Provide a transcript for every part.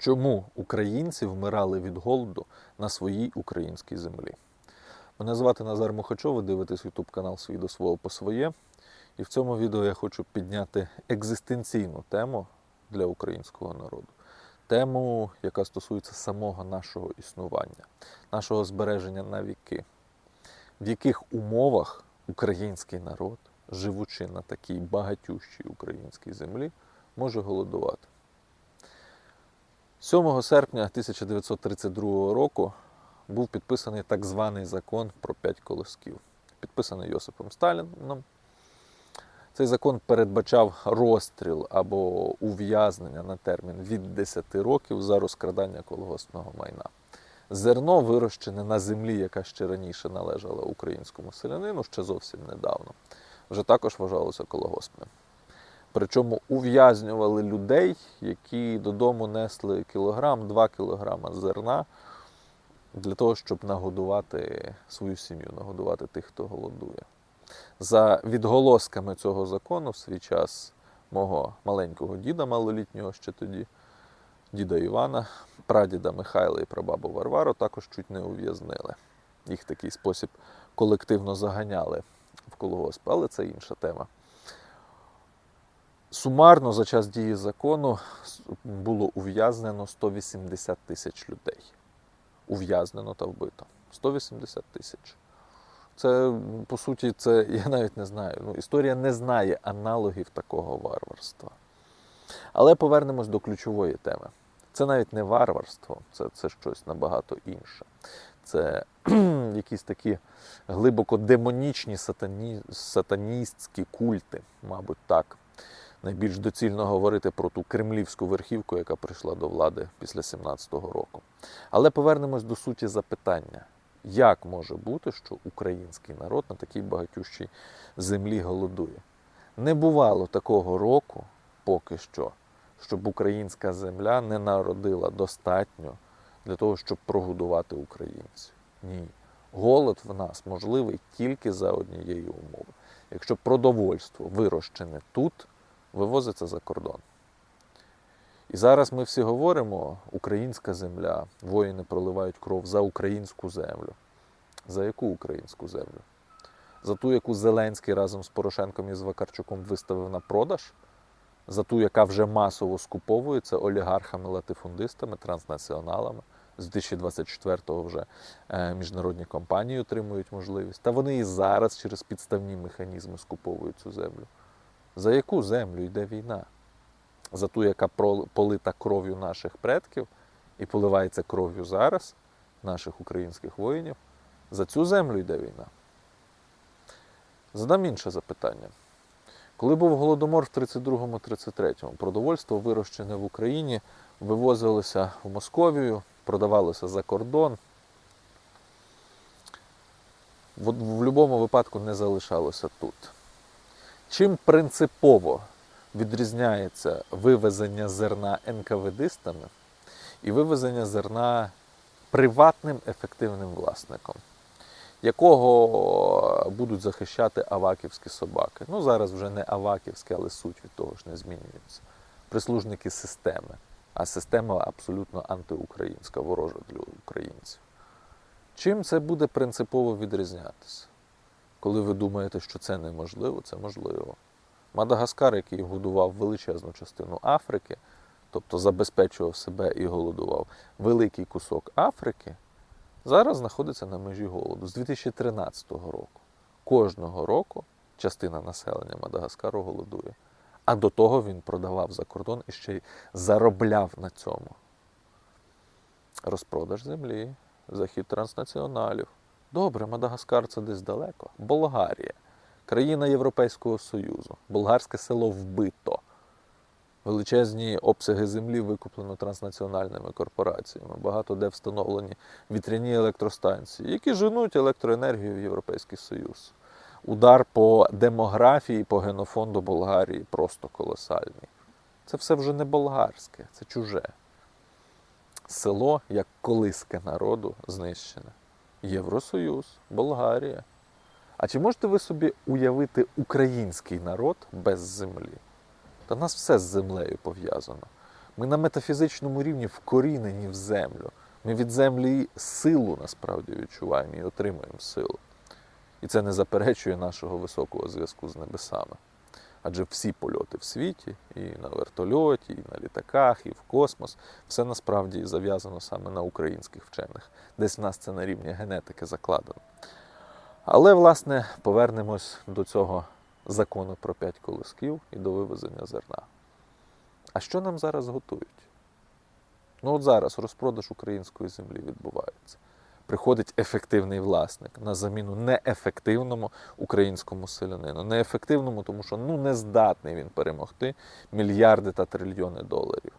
Чому українці вмирали від голоду на своїй українській землі? Мене звати Назар Мухачов, ви дивитесь YouTube канал Свій до свого по своє. І в цьому відео я хочу підняти екзистенційну тему для українського народу. Тему, яка стосується самого нашого існування, нашого збереження на віки. В яких умовах український народ, живучи на такій багатющій українській землі, може голодувати. 7 серпня 1932 року був підписаний так званий закон про п'ять колосків, підписаний Йосипом Сталіном. Цей закон передбачав розстріл або ув'язнення на термін від 10 років за розкрадання колгоспного майна. Зерно вирощене на землі, яка ще раніше належала українському селянину, ще зовсім недавно, вже також вважалося колгоспним. Причому ув'язнювали людей, які додому несли кілограм, два кілограма зерна для того, щоб нагодувати свою сім'ю, нагодувати тих, хто голодує. За відголосками цього закону в свій час мого маленького діда, малолітнього ще тоді, діда Івана, прадіда Михайла і прабабу Варвару також чуть не ув'язнили. Їх такий спосіб колективно заганяли в колгосп, але це інша тема. Сумарно за час дії закону було ув'язнено 180 тисяч людей. Ув'язнено та вбито. 180 тисяч. Це, по суті, це я навіть не знаю. Ну, історія не знає аналогів такого варварства. Але повернемось до ключової теми. Це навіть не варварство, це, це щось набагато інше. Це якісь такі глибоко демонічні сатані, сатаністські культи, мабуть, так. Найбільш доцільно говорити про ту кремлівську верхівку, яка прийшла до влади після 17-го року. Але повернемось до суті запитання. Як може бути, що український народ на такій багатющій землі голодує? Не бувало такого року, поки що, щоб українська земля не народила достатньо для того, щоб прогодувати українців. Ні. Голод в нас можливий тільки за однієї умови. Якщо продовольство вирощене тут, вивозиться за кордон. І зараз ми всі говоримо: українська земля, воїни проливають кров за українську землю. За яку українську землю? За ту, яку Зеленський разом з Порошенком і з Вакарчуком виставив на продаж, за ту, яка вже масово скуповується олігархами, латифундистами, транснаціоналами. З 2024-го вже е, міжнародні компанії отримують можливість. Та вони і зараз через підставні механізми скуповують цю землю. За яку землю йде війна? За ту, яка полита кров'ю наших предків і поливається кров'ю зараз, наших українських воїнів. За цю землю йде війна. Задам інше запитання. Коли був голодомор в 32-33, продовольство, вирощене в Україні, вивозилося в Московію, продавалося за кордон. В, в будь-якому випадку не залишалося тут. Чим принципово відрізняється вивезення зерна НКВДистами і вивезення зерна приватним ефективним власником, якого будуть захищати аваківські собаки. Ну, зараз вже не аваківські, але суть від того ж не змінюється. Прислужники системи. А система абсолютно антиукраїнська, ворожа для українців. Чим це буде принципово відрізнятися? Коли ви думаєте, що це неможливо, це можливо. Мадагаскар, який годував величезну частину Африки, тобто забезпечував себе і голодував великий кусок Африки, зараз знаходиться на межі голоду з 2013 року. Кожного року частина населення Мадагаскару голодує. А до того він продавав за кордон і ще й заробляв на цьому. Розпродаж землі, захід транснаціоналів. Добре, Мадагаскар це десь далеко. Болгарія, країна Європейського Союзу. Болгарське село вбито. Величезні обсяги землі викуплено транснаціональними корпораціями. Багато де встановлені вітряні електростанції, які женуть електроенергію в Європейський Союз. Удар по демографії, по генофонду Болгарії просто колосальний. Це все вже не болгарське, це чуже. Село, як колиське народу, знищене. Євросоюз, Болгарія. А чи можете ви собі уявити український народ без землі? Та нас все з землею пов'язано. Ми на метафізичному рівні вкорінені в землю. Ми від землі силу насправді відчуваємо і отримуємо силу. І це не заперечує нашого високого зв'язку з небесами. Адже всі польоти в світі, і на вертольоті, і на літаках, і в космос, все насправді зав'язано саме на українських вчених. Десь в нас це на рівні генетики закладено. Але, власне, повернемось до цього закону про п'ять колосків і до вивезення зерна. А що нам зараз готують? Ну, от зараз розпродаж української землі відбувається. Приходить ефективний власник на заміну неефективному українському селянину. Неефективному, тому що ну, не здатний він перемогти мільярди та трильйони доларів.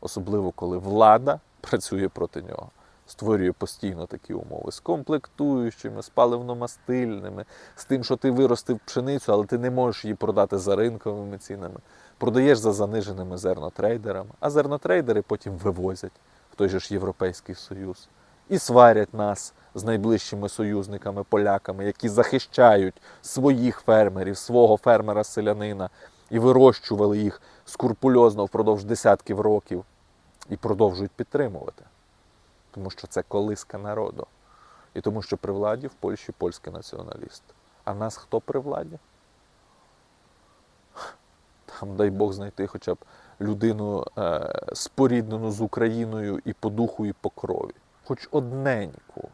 Особливо, коли влада працює проти нього, створює постійно такі умови з комплектуючими, з паливно-мастильними, з тим, що ти виростив пшеницю, але ти не можеш її продати за ринковими цінами. Продаєш за заниженими зернотрейдерами, а зернотрейдери потім вивозять в той же ж Європейський Союз і сварять нас з найближчими союзниками, поляками, які захищають своїх фермерів, свого фермера-селянина і вирощували їх скрупульозно впродовж десятків років і продовжують підтримувати. Тому що це колиска народу. І тому що при владі в Польщі польський націоналіст. А нас хто при владі? Там, дай Бог, знайти хоча б людину е, споріднену з Україною і по духу, і по крові. Хоч одненьку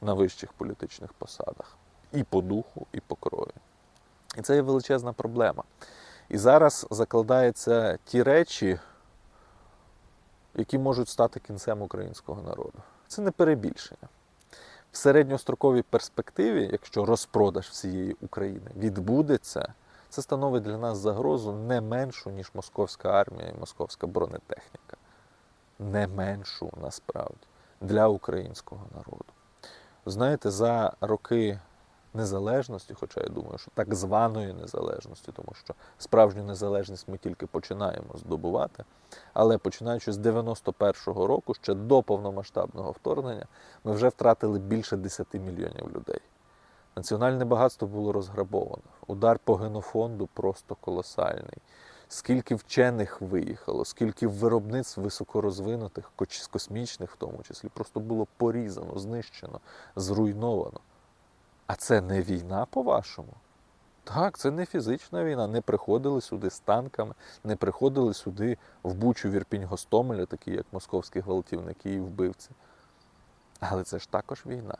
на вищих політичних посадах. І по духу, і по крові. І це є величезна проблема. І зараз закладаються ті речі, які можуть стати кінцем українського народу. Це не перебільшення. В середньостроковій перспективі, якщо розпродаж всієї України відбудеться, це становить для нас загрозу не меншу, ніж московська армія і московська бронетехніка. Не меншу насправді для українського народу. Знаєте, за роки незалежності, хоча я думаю, що так званої незалежності, тому що справжню незалежність ми тільки починаємо здобувати. Але починаючи з 91-го року, ще до повномасштабного вторгнення, ми вже втратили більше 10 мільйонів людей. Національне багатство було розграбовано. Удар по генофонду просто колосальний. Скільки вчених виїхало, скільки виробництв високорозвинутих, космічних в тому числі, просто було порізано, знищено, зруйновано. А це не війна, по-вашому? Так, це не фізична війна. Не приходили сюди з танками, не приходили сюди в Бучу, Вірпінь, Гостомеля, такі як московські гвалтівники і вбивці. Але це ж також війна.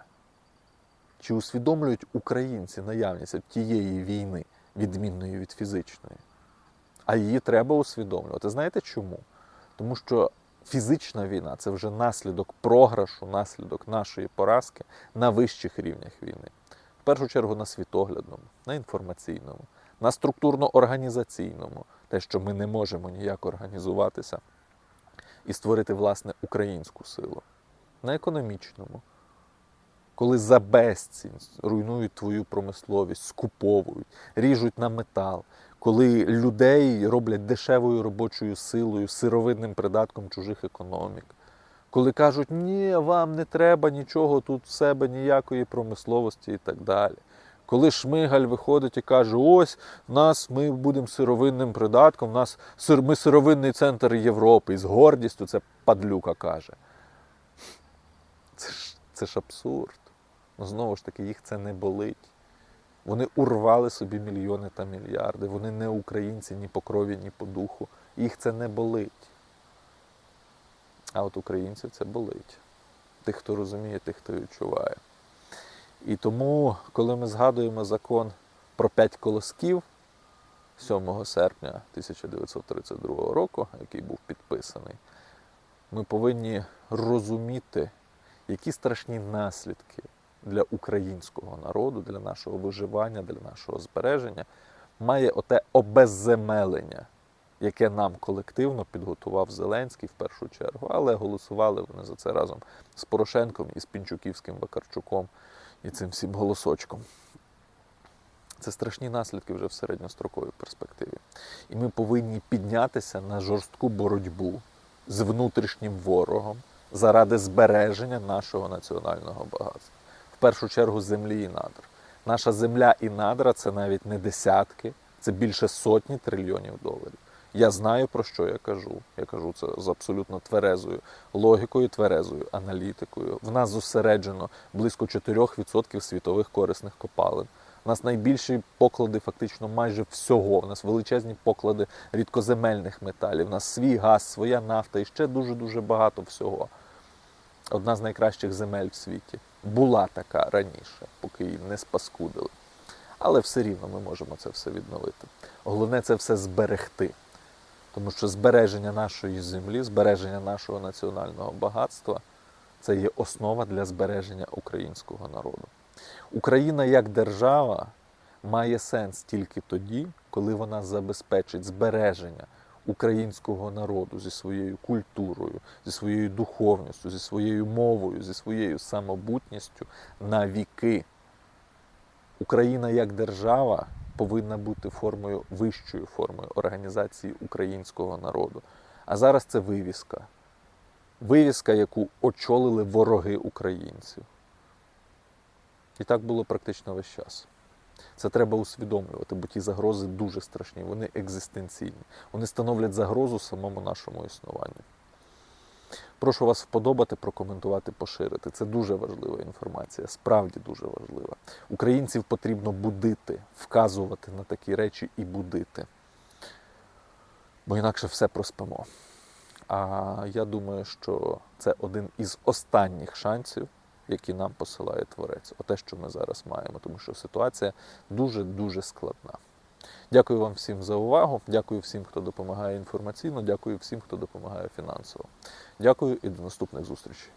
Чи усвідомлюють українці наявність тієї війни, відмінної від фізичної? А її треба усвідомлювати. Знаєте чому? Тому що фізична війна це вже наслідок програшу, наслідок нашої поразки на вищих рівнях війни. В першу чергу на світоглядному, на інформаційному, на структурно-організаційному, те, що ми не можемо ніяк організуватися і створити власне українську силу, на економічному, коли за безцінь руйнують твою промисловість, скуповують, ріжуть на метал, коли людей роблять дешевою робочою силою, сировинним придатком чужих економік. Коли кажуть, ні, вам не треба нічого тут в себе, ніякої промисловості і так далі. Коли Шмигаль виходить і каже, ось нас ми будемо сировинним придатком, нас ми сировинний центр Європи, і з гордістю це падлюка каже. Це ж, це ж абсурд. Ну знову ж таки, їх це не болить. Вони урвали собі мільйони та мільярди. Вони не українці ні по крові, ні по духу. Їх це не болить. А от українців це болить. Тих, хто розуміє, тих, хто відчуває. І тому, коли ми згадуємо закон про п'ять колосків 7 серпня 1932 року, який був підписаний, ми повинні розуміти, які страшні наслідки для українського народу, для нашого виживання, для нашого збереження має оте обезземелення, яке нам колективно підготував Зеленський в першу чергу, але голосували вони за це разом з Порошенком і з Пінчуківським Вакарчуком і цим всім голосочком. Це страшні наслідки вже в середньостроковій перспективі. І ми повинні піднятися на жорстку боротьбу з внутрішнім ворогом заради збереження нашого національного багатства. В першу чергу землі і надр. Наша земля і надра це навіть не десятки, це більше сотні трильйонів доларів. Я знаю про що я кажу. Я кажу це з абсолютно тверезою логікою, тверезою аналітикою. В нас зосереджено близько 4% світових корисних копалин. У нас найбільші поклади фактично майже всього. У нас величезні поклади рідкоземельних металів. У нас свій газ, своя нафта і ще дуже дуже багато всього. Одна з найкращих земель в світі. Була така раніше, поки її не спаскудили. Але все рівно ми можемо це все відновити. Головне це все зберегти. Тому що збереження нашої землі, збереження нашого національного багатства це є основа для збереження українського народу. Україна як держава має сенс тільки тоді, коли вона забезпечить збереження українського народу зі своєю культурою, зі своєю духовністю, зі своєю мовою, зі своєю самобутністю на віки. Україна як держава повинна бути формою вищою формою організації українського народу. А зараз це вивіска. Вивіска, яку очолили вороги українців. І так було практично весь час. Це треба усвідомлювати, бо ті загрози дуже страшні, вони екзистенційні. Вони становлять загрозу самому нашому існуванню. Прошу вас вподобати, прокоментувати, поширити. Це дуже важлива інформація, справді дуже важлива. Українців потрібно будити, вказувати на такі речі і будити. Бо інакше все проспимо. А я думаю, що це один із останніх шансів, які нам посилає Творець. Оте, що ми зараз маємо, тому що ситуація дуже-дуже складна. Дякую вам всім за увагу. Дякую всім, хто допомагає інформаційно. Дякую всім, хто допомагає фінансово. Дякую і до наступних зустрічей.